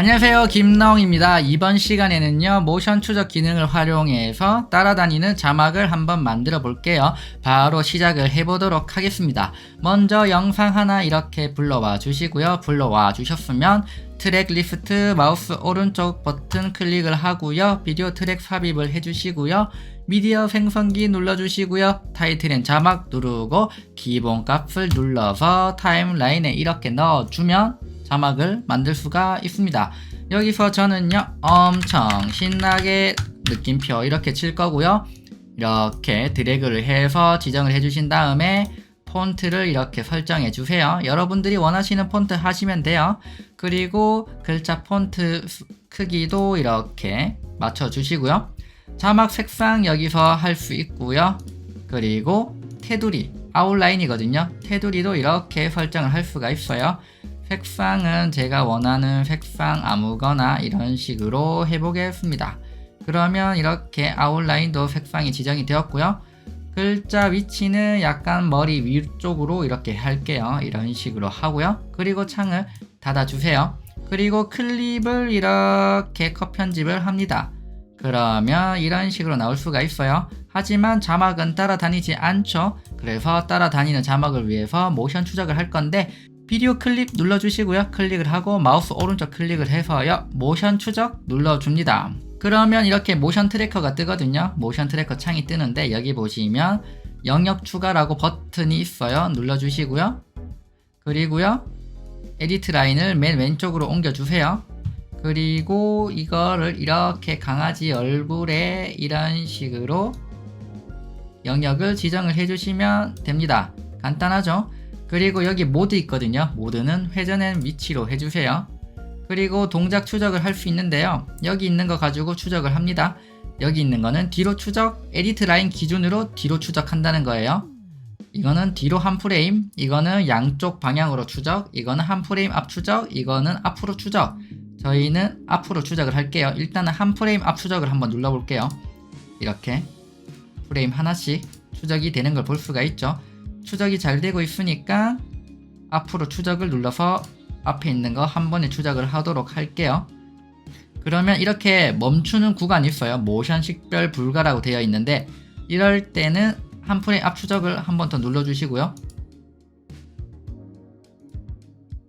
안녕하세요. 김나홍입니다. 이번 시간에는요 모션 추적 기능을 활용해서 따라다니는 자막을 한번 만들어 볼게요. 바로 시작을 해보도록 하겠습니다. 먼저 영상 하나 이렇게 불러와 주시고요. 불러와 주셨으면 트랙 리스트 마우스 오른쪽 버튼 클릭을 하고요. 비디오 트랙 삽입을 해주시고요. 미디어 생성기 눌러주시고요. 타이틀엔 자막 누르고 기본 값을 눌러서 타임라인에 이렇게 넣어주면 자막을 만들 수가 있습니다. 여기서 저는요 엄청 신나게 느낌표 이렇게 칠 거고요. 이렇게 드래그를 해서 지정을 해주신 다음에 폰트를 이렇게 설정해 주세요. 여러분들이 원하시는 폰트 하시면 돼요. 그리고 글자 폰트 수- 크기도 이렇게 맞춰 주시고요. 자막 색상 여기서 할 수 있고요. 그리고 테두리 아웃라인이거든요. 테두리도 이렇게 설정을 할 수가 있어요. 색상은 제가 원하는 색상 아무거나 이런 식으로 해보겠습니다. 그러면 이렇게 아웃라인도 색상이 지정이 되었고요. 글자 위치는 약간 머리 위쪽으로 이렇게 할게요. 이런 식으로 하고요. 그리고 창을 닫아주세요. 그리고 클립을 이렇게 컷 편집을 합니다. 그러면 이런 식으로 나올 수가 있어요. 하지만 자막은 따라다니지 않죠. 그래서 따라다니는 자막을 위해서 모션 추적을 할 건데 비디오 클립 눌러주시고요. 클릭을 하고 마우스 오른쪽 클릭을 해서요. 모션 추적 눌러줍니다. 그러면 이렇게 모션 트래커가 뜨거든요. 모션 트래커 창이 뜨는데 여기 보시면 영역 추가라고 버튼이 있어요. 눌러주시고요. 그리고요. 에디트 라인을 맨 왼쪽으로 옮겨주세요. 그리고 이거를 이렇게 강아지 얼굴에 이런 식으로 영역을 지정을 해주시면 됩니다. 간단하죠? 그리고 여기 모드 있거든요. 모드는 회전의 위치로 해주세요. 그리고 동작 추적을 할 수 있는데요. 여기 있는 거 가지고 추적을 합니다. 여기 있는 거는 뒤로 추적, 에디트 라인 기준으로 뒤로 추적한다는 거예요. 이거는 뒤로 한 프레임, 이거는 양쪽 방향으로 추적, 이거는 한 프레임 앞 추적, 이거는 앞으로 추적. 저희는 앞으로 추적을 할게요. 일단은 한 프레임 앞 추적을 한번 눌러볼게요. 이렇게 프레임 하나씩 추적이 되는 걸 볼 수가 있죠. 추적이 잘 되고 있으니까 앞으로 추적을 눌러서 앞에 있는 거 한 번에 추적을 하도록 할게요. 그러면 이렇게 멈추는 구간이 있어요. 모션 식별 불가라고 되어 있는데 이럴 때는 한 프레임 앞 추적을 한 번 더 눌러주시고요.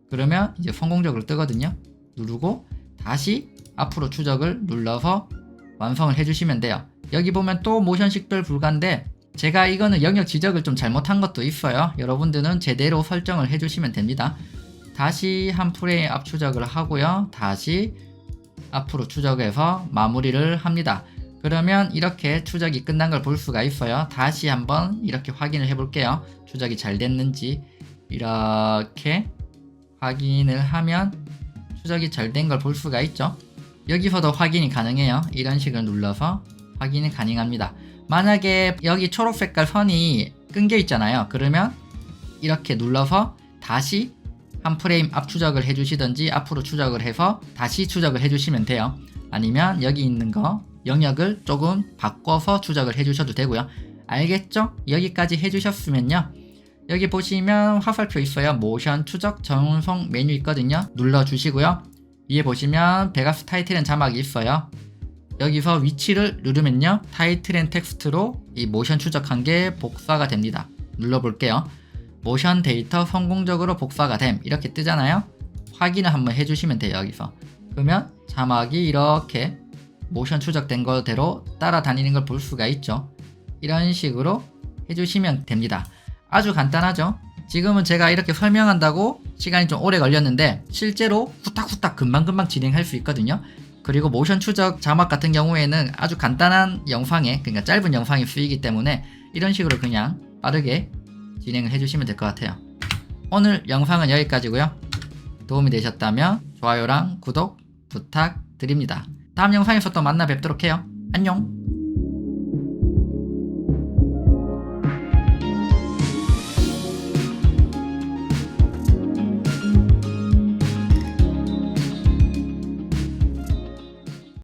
그러면 이제 성공적으로 뜨거든요. 누르고 다시 앞으로 추적을 눌러서 완성을 해주시면 돼요. 여기 보면 또 모션 식별 불가인데 제가 이거는 영역 지적을 좀 잘못한 것도 있어요. 여러분들은 제대로 설정을 해주시면 됩니다. 다시 한 프레임 앞 추적을 하고요. 다시 앞으로 추적해서 마무리를 합니다. 그러면 이렇게 추적이 끝난 걸 볼 수가 있어요. 다시 한번 이렇게 확인을 해볼게요. 추적이 잘 됐는지 이렇게 확인을 하면 추적이 잘 된 걸 볼 수가 있죠. 여기서도 확인이 가능해요. 이런 식으로 눌러서 확인이 가능합니다. 만약에 여기 초록 색깔 선이 끊겨 있잖아요. 그러면 이렇게 눌러서 다시 한 프레임 앞 추적을 해주시든지 앞으로 추적을 해서 다시 추적을 해주시면 돼요. 아니면 여기 있는 거 영역을 조금 바꿔서 추적을 해주셔도 되고요. 알겠죠? 여기까지 해주셨으면요. 여기 보시면 화살표 있어요. 모션 추적 전송 메뉴 있거든요. 눌러주시고요. 위에 보시면 베가스 타이틀앤 자막이 있어요. 여기서 위치를 누르면요. 타이틀 앤 텍스트로 이 모션 추적한 게 복사가 됩니다. 눌러볼게요. 모션 데이터 성공적으로 복사가 됨. 이렇게 뜨잖아요. 확인을 한번 해주시면 돼요. 여기서. 그러면 자막이 이렇게 모션 추적된 거대로 따라다니는 걸 볼 수가 있죠. 이런 식으로 해주시면 됩니다. 아주 간단하죠? 지금은 제가 이렇게 설명한다고 시간이 좀 오래 걸렸는데 실제로 후딱후딱 금방금방 진행할 수 있거든요. 그리고 모션 추적 자막 같은 경우에는 아주 간단한 영상에 그러니까 짧은 영상이 쓰이기 때문에 이런 식으로 그냥 빠르게 진행을 해주시면 될 것 같아요. 오늘 영상은 여기까지고요. 도움이 되셨다면 좋아요랑 구독 부탁드립니다. 다음 영상에서 또 만나 뵙도록 해요. 안녕.